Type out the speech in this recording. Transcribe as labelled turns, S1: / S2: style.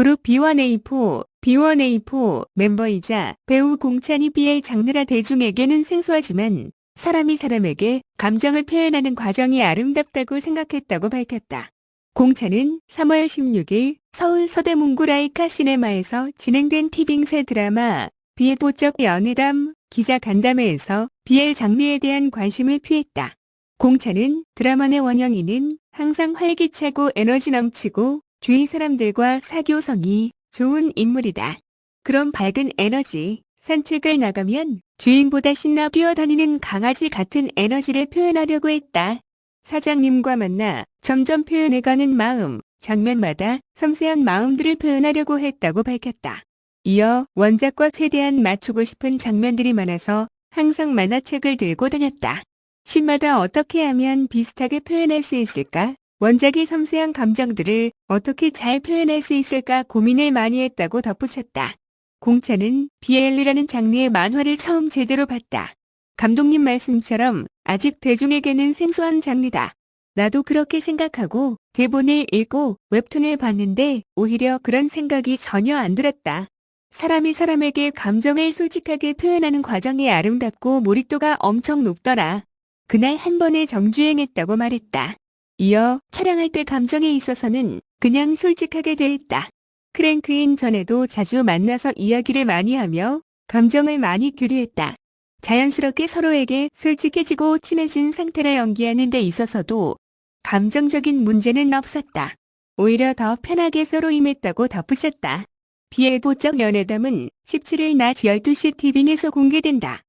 S1: 그룹 B1A4, B1A4 멤버이자 배우 공찬이 BL 장르라 대중에게는 생소하지만 사람이 사람에게 감정을 표현하는 과정이 아름답다고 생각했다고 밝혔다. 공찬은 3월 16일 서울 서대문구 라이카 시네마에서 진행된 티빙새 드라마 비의 보적 연애담 기자 간담회에서 BL 장르에 대한 관심을 피했다. 공찬은 드라마 내 원영이는 항상 활기차고 에너지 넘치고 주위 사람들과 사교성이 좋은 인물이다. 그런 밝은 에너지, 산책을 나가면 주인보다 신나 뛰어다니는 강아지 같은 에너지를 표현하려고 했다. 사장님과 만나 점점 표현해가는 마음, 장면마다 섬세한 마음들을 표현하려고 했다고 밝혔다. 이어 원작과 최대한 맞추고 싶은 장면들이 많아서 항상 만화책을 들고 다녔다. 신마다 어떻게 하면 비슷하게 표현할 수 있을까? 원작의 섬세한 감정들을 어떻게 잘 표현할 수 있을까 고민을 많이 했다고 덧붙였다. 공차는 BL이라는 장르의 만화를 처음 제대로 봤다. 감독님 말씀처럼 아직 대중에게는 생소한 장르다. 나도 그렇게 생각하고 대본을 읽고 웹툰을 봤는데 오히려 그런 생각이 전혀 안 들었다. 사람이 사람에게 감정을 솔직하게 표현하는 과정이 아름답고 몰입도가 엄청 높더라. 그날 한 번에 정주행했다고 말했다. 이어 촬영할 때 감정에 있어서는 그냥 솔직하게 대했다. 크랭크인 전에도 자주 만나서 이야기를 많이 하며 감정을 많이 교류했다. 자연스럽게 서로에게 솔직해지고 친해진 상태라 연기하는 데 있어서도 감정적인 문제는 없었다. 오히려 더 편하게 서로 임했다고 덧붙였다. 비의 보적 연애담은 17일 낮 12시 티빙에서 공개된다.